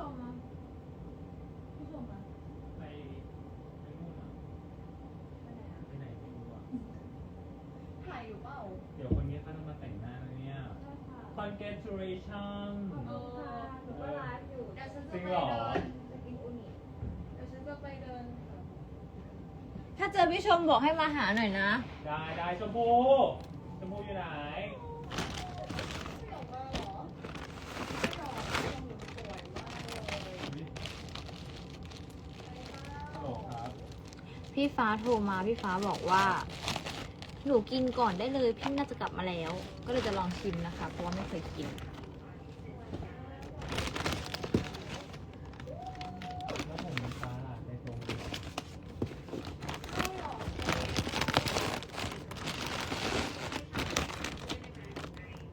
ชมอะผู้ชมอะไปไปนู่นอะไปไหนอะไปไหนไม่รู้อะถ่ายอยู่เปล่าเดี๋ยวคนนี้เขาต้องมาแต่งหน้านะเนี่ยใช่ค่ะ congratulation ขอบคุณค่ะหนูก็ไลฟ์อยู่เดี๋ยวฉันจะจริงไปเหรอ เดินจะกินอูนิเดี๋ยวฉันจะไปเดินถ้าเจอพี่ชมบอกให้มาหาหน่อยนะ ได้ได้ชมพูชมพูอยู่ไหน ไม่ออกมาเหรอไม่ออกมาหนูสวยมากเลย อุ๊ย ไป ฮัลโหล เปล่า ครับ พี่ฟ้าโทรมาพี่ฟ้าบอกว่า หนูกินก่อนได้เลยพี่น่าจะกลับมาแล้ว ก็เลยจะลองชิมนะคะ เพราะว่าไม่เคยกิน แล้วผมมันฟ้าล่ะในตรงนี้ ไม่หรอก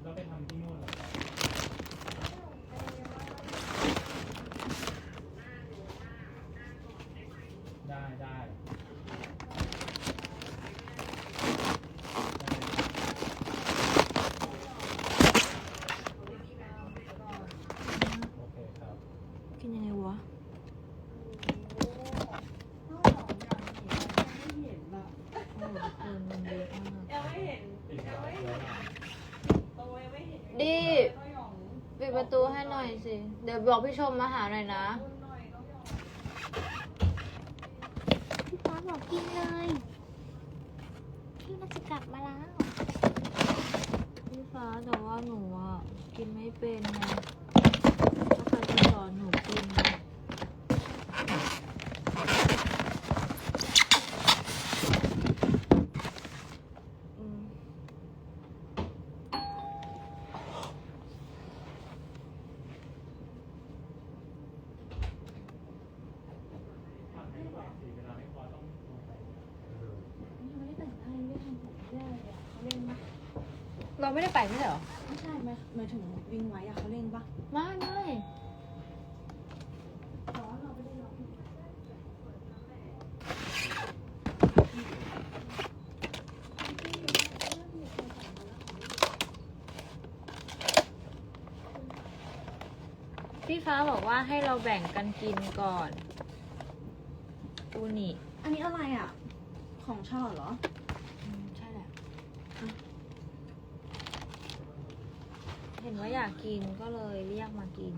แล้วไปทำที่นู่นเหรอครับได้ได้โอเคครับ กินยังไงวะ ข้าวหอมอย่างนี้ไม่เห็นอะ โอ้โหทุกคนมันเยอะมาก ยังไม่เห็น ติด ยัง ไว้ ไม่ แล้ เห็ วน นะ โตยังไม่เห็น ดิ ข้าวหยอง ปิดประตูให้หน่อยสิ เดี๋ยว บอกพี่ชมมาหาหน่อยนะอุ่นหน่อยข้าวหยองพี่ฟ้าบอกกินเลย พี่น่าจะกลับมาแล้ว พี่ฟ้าแต่ว่าหนูอะ กินไม่เป็นไงถ้าใครจะสอนหนูกินนะอืม ทำให้กว่าสี่เวลาไม่พอต้องลงไป ยังไม่ได้แต่งให้ไม่ได้ทำผมแย่เลยอะเขาเล่นปะ เราไม่ได้ไปไม่ใช่เหรอ ไม่ใช่ไหมหมายถึงวิ่งไว้อะเขาเล่นปะไม่ไม่แต่ว่าเราไม่ได้ร้องพี่ฟ้าบอกว่าให้เราแบ่งกันกินก่อนอูนิอันนี้อะไรอะของชอบเหรออืมใช่แหละเห็นว่าอยากกินก็เลยเรียกมากิน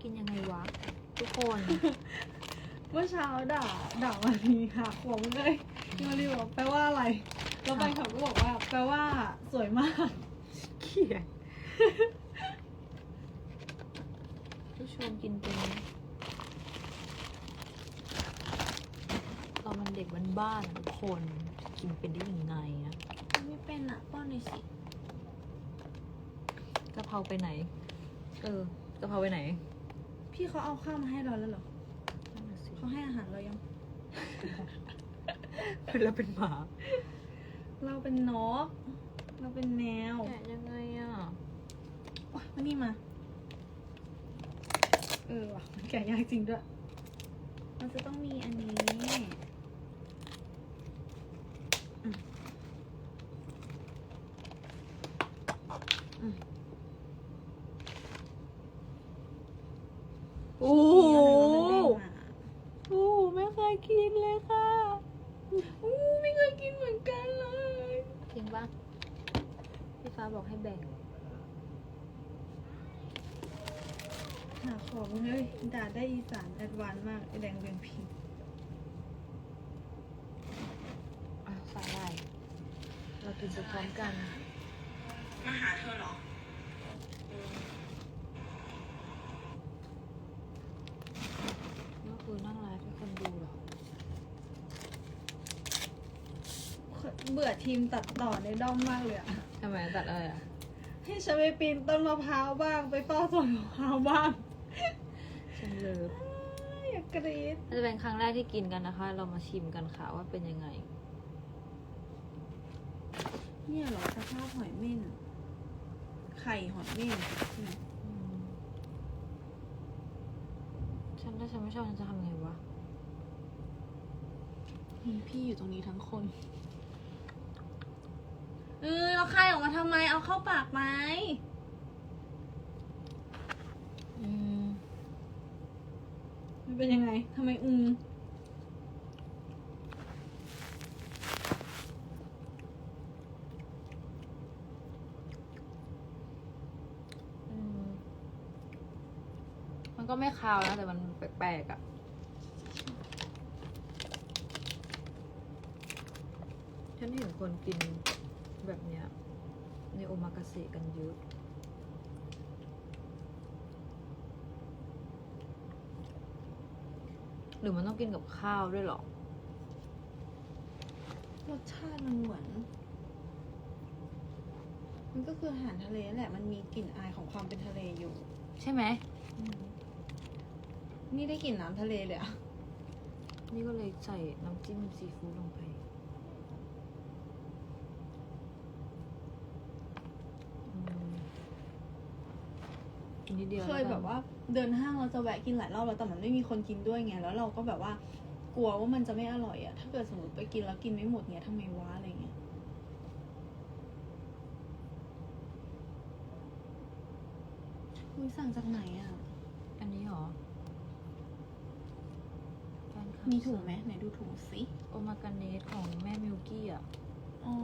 กินยังไงวะ ทุกคน เมื่อเช้าด่าด่าวันนี้ค่ะบอกเลยพี่มารีบอกแปลว่าอะไร แล้วแฟนคลับก็บอกว่า แปลว่า สวยมากเขียนผู้ชมกินเป็นไหมเรามันเด็กบ้านๆอะทุกคน กินเป็นได้ยังไงอะไม่เป็นอะป้อนหน่อยสิ กะเพราไปไหน เออกะเพราไปไหน พี่เขาเอาข้าวมาให้เราแล้วเหรอนั่นน่ะสิเขาให้อาหารเรายังแล้วเป็นหมา เราเป็นนก เราเป็นแมวแกะยังไงอะว้ามานี่มา เออว่ะมันแกะยากจริงด้วย มันจะต้องมีอันนี้อืมอืม โอ้ มีอะไรวะมันเด้งมา โอ้ไม่เคยกินเลยค่ะ อู้ไม่เคยกินเหมือนกันเลย จริง ปะพี่ฟ้าบอกให้แบ่ง หาของเฮ้ยด่าได้อีสานแอดวานซ์มากไอแดงเบียงพิงอะสาหร่ายเรากินไปพร้อมกัน มาหาเธอเหรอ ก็คือนั่งไลฟ์ให้คนดูเหรอ เบื่อทีมตัดต่อในด้อมมากเลยอะทำไมตัดอะไรอะ ให้ฉันไปปีนต้นมะพร้าวบ้าง ไปเฝ้าสวนมะพร้าวบ้างฉันเลิฟอยากกรี๊ดน่าจะเป็นครั้งแรกที่กินกันนะคะ เรามาชิมกันค่ะว่าเป็นยังไง เนี่ยเหรอสภาพหอยเม่น ไข่หอยเม่นใช่ไหมอืมฉันถ้าฉันไม่ชอบฉันจะทำยังไงวะ มีพี่อยู่ตรงนี้ทั้งคน เออเราคายออกมาทำไม เอาเข้าปากไหมอืมมันเป็นยังไงทำไมอืมอืมมันก็ไม่คาวนะแต่มันแปลกๆอะ่ะ ฉันเห็นคนกิน แบบเนี้ยในโอมากาเสะกันเยอะหรือมันต้องกินกับข้าวด้วยเหรอ รสชาติมันเหมือน มันก็คืออาหารทะเลนั่นแหละ มันมีกลิ่นอายของความเป็นทะเลอยู่ ใช่ไหม นี่ได้กลิ่นน้ำทะเลเลยอะนี่ก็เลยใส่น้ำจิ้มซีฟู้ดลงไป อืม อีกนิดเดียวเคยแบบว่าเดินห้างเราจะแวะกินหลายรอบแล้วแต่มันไม่มีคนกินด้วยไงแล้วเราก็แบบว่ากลัวว่ามันจะไม่อร่อยอะถ้าเกิดสมมติไปกินแล้วกินไม่หมดเนี้ยทำไมวะอะไรเงี้ยอุ้ยสั่งจากไหนอะอันนี้เหรอแฟนคลับมีถุงไหมไหนดูถุงสิโอมากาเนสของแม่มิวกี้อะอ๋อ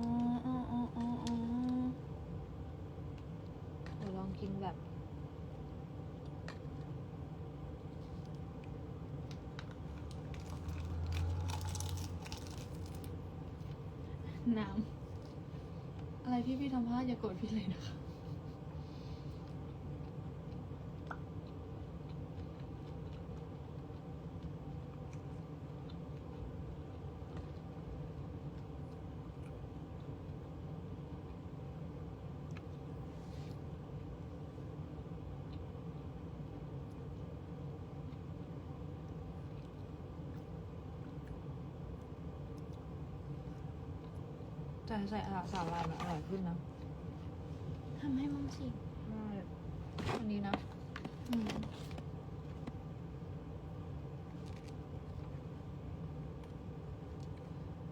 อ๋ออ๋ออ๋ออ๋อเดี๋ยวลองกินแบบ น้ำอะไรพี่พี่ทำพลาดอย่าโกรธพี่เลยนะคะ แต่ใส่อาหารสาลายมันอร่อยขึ้นนะทำให้มั่งสิใช่อันนี้นะอืม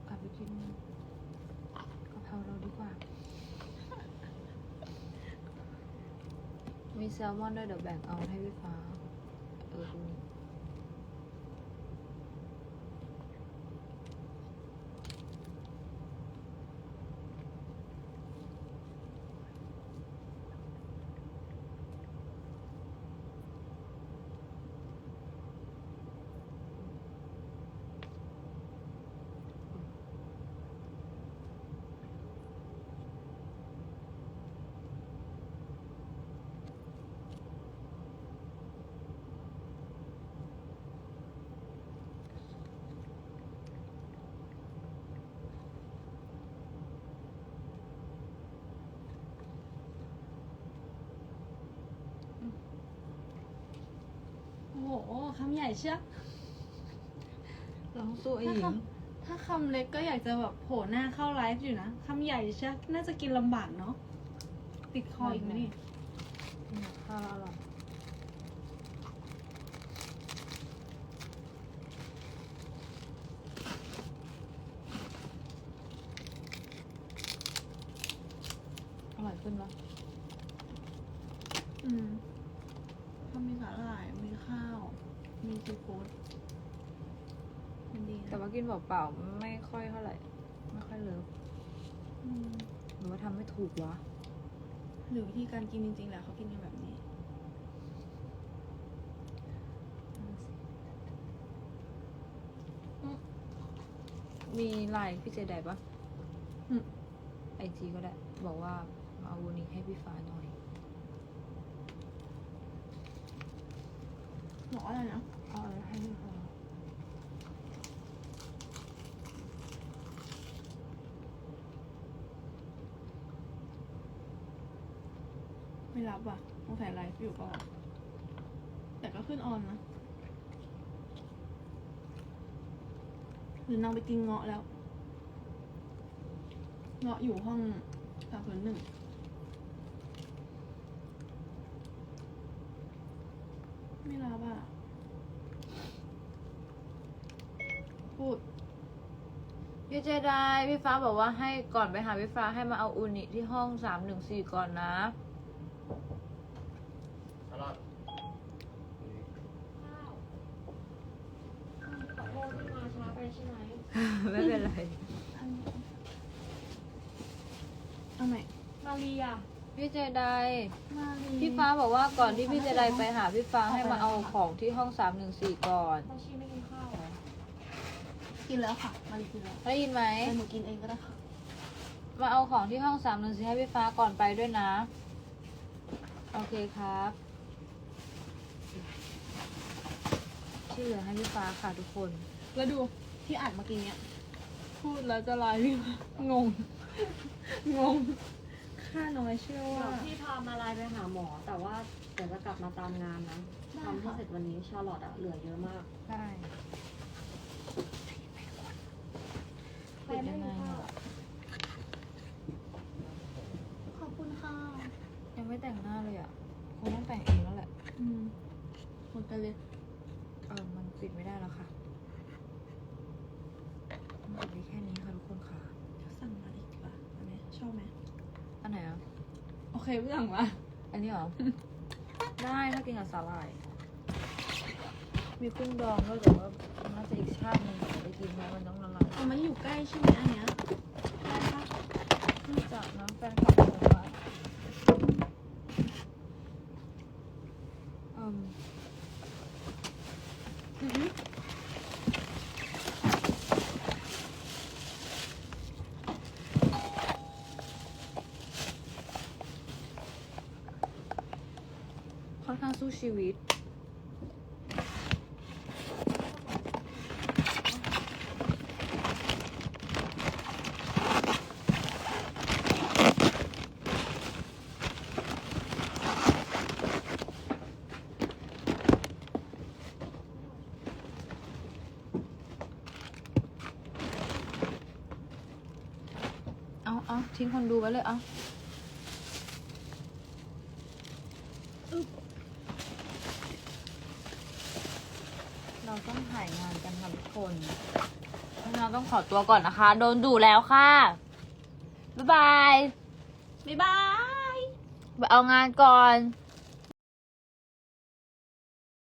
กลับไปกินกะเพราเราดีกว่า มีแซลมอนด้วยเดี๋ยวแบ่งเอาให้พี่ฟ้า เออดูนี่โอ้ หคำใหญ่เชียวลองสู้ไอ้หญิถ้างคำถ้าคำเล็กก็อยากจะแบบโผล่หน้าเข้าไลฟ์อยู่นะคำใหญ่เชียวน่าจะกินลำบากเนาะติดคออีกไหมนี่เนี่ยข้าวแล้วอร่อยอร่อยขึ้นปะอืมถ้ามีสาหร่าย มีข้าว มีซีฟู้ดมันดีแต่นะว่ากินเปล่าๆไม่ค่อยเท่าไหร่ ไม่ค่อยเลิฟอืมหรือว่าทำไม่ถูกวะ หรือวิธีการกินจริงๆแหละเขากินกันแบบนี้ มีไลน์พี่เจไดปะอืม ไอจีก็ได้ บอกว่ามาเอาวันนี้ให้พี่ฟ้าหน่อย บอกว่าอะไรนะ เอาอะไรให้พี่ฟ้า ไม่รับอะต้องใส่ไลฟ์อยู่ก็แต่ก็ขึ้นออนนะหรือนางไปกินเงาะแล้วเงาะอยู่ห้องสามศูนย์หนึ่งไม่รับอะพูดพี่เจไดพี่ฟ้าบอกว่าให้ก่อนไปหาพี่ฟ้าให้มาเอาอูนิที่ห้องสามหนึ่งสี่ก่อนนะ ตลอด พี่เจไดมาลีพี่ฟ้าบอกว่าก่อนที่พี่เจไดไปหาพี่ฟ้าให้มาเอาของที่ห้องสามหนึ่งสี่ก่อนตาชีไม่กินข้าวเหรอกินแล้วค่ะมาลีกินแล้วได้ยินไหมแต่หนูกินเองก็ได้ค่ะมาเอาของที่ห้องสามหนึ่งสี่ให้พี่ฟ้าก่อนไปด้วยนะ โอเคครับ ที่เหลือให้พี่ฟ้าค่ะทุกคน แล้วดูที่อ่านเมื่อกี้เนี้ยพูดแล้วจะลายพี่มางงงง ค่าน้อยเชื่อเดี๋ว่ายวพี่พามาลายไปหาหมอ แต่ว่าเดี๋ยวจะกลับมาตามงานนะทำให้เสร็จวันนี้ชาลอตอะเหลือเยอะมากใช่ปิดยังไงอะขอบคุณค่ะยังไม่แต่งหน้าเลยอะคงต้องแต่งเองแล้วแหละอืมหมดกันเลยเออมันปิดไม่ได้แล้วค่ะมันปิดได้แค่นี้ค่ะทุกคนค่ะสั่งมาอีกดีกว่าอันนี้ชอบไหม อันไหนอะ โอเคไม่สั่งมาอันนี้เหรอ ได้ถ้ากินกับสาหร่าย มีกุ้งดองด้วยแต่ว่าน่าจะอีกชาติหนึงถึงจะได้กินเพราะมันต้องละลายเอามันอยู่ใกล้ใช่ไหมอันเนี้ย ได้ปะน่าจะน้ำแฟนคลับบอกว่าอืม อือหือ ค่อนข้างสู้ ชีวิต เอาเอาทิ้งคนดูไว้เลยเอา เราต้อง ถ่ายงานกันค่ะทุกคนเราต้องขอตัวก่อนนะคะ โดนดูแล้วค่ะ บ๊ายบาย บ๊ายบาย ไปเอางานก่อนบ